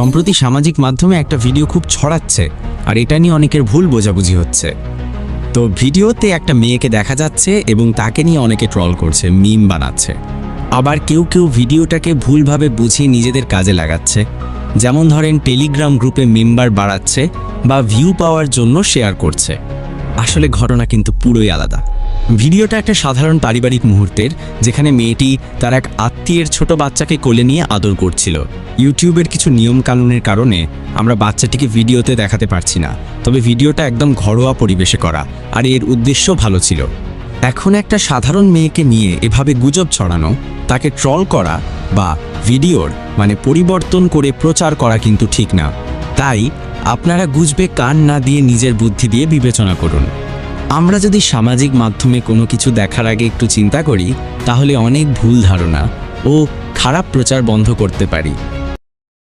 সম্প্রতি সামাজিক মাধ্যমে একটা ভিডিও খুব ছড়াচ্ছে, আর এটা নিয়ে অনেকের ভুল বোঝাবুঝি হচ্ছে। তো ভিডিওতে একটা মেয়েকে দেখা যাচ্ছে এবং তাকে নিয়ে অনেকে ট্রল করছে মিম বানাচ্ছে। আবার কেউ কেউ ভিডিওটাকে ভুলভাবে বুঝিয়ে নিজেদের কাজে লাগাচ্ছে। যেমন ধরেন টেলিগ্রাম গ্রুপে মেম্বার বাড়াচ্ছে বা ভিউ পাওয়ার জন্য শেয়ার করছে। আসলে ঘটনা কিন্তু পুরোই আলাদা। ভিডিওটা একটা সাধারণ পারিবারিক মুহূর্তের, যেখানে মেয়েটি তার এক আত্মীয়ের ছোট বাচ্চাকে কোলে নিয়ে আদর করছিল। ইউটিউবের কিছু নিয়ম কানুনের কারণে আমরা বাচ্চাটিকে ভিডিওতে দেখাতে পারছি না, তবে ভিডিওটা একদম ঘরোয়া পরিবেশে করা, আর এর উদ্দেশ্য ভালো ছিল। এখন একটা সাধারণ মেয়েকে নিয়ে এভাবে গুজব ছড়ানো, তাকে ট্রল করা বা ভিডিওর মানে পরিবর্তন করে প্রচার করা কিন্তু ঠিক না। তাই আপনারা গুজবে কান না দিয়ে নিজের বুদ্ধি দিয়ে বিবেচনা করুন। আমরা যদি সামাজিক মাধ্যমে কোনো কিছু দেখার আগে একটু চিন্তা করি, তাহলে অনেক ভুল ধারণা ও খারাপ প্রচার বন্ধ করতে পারি।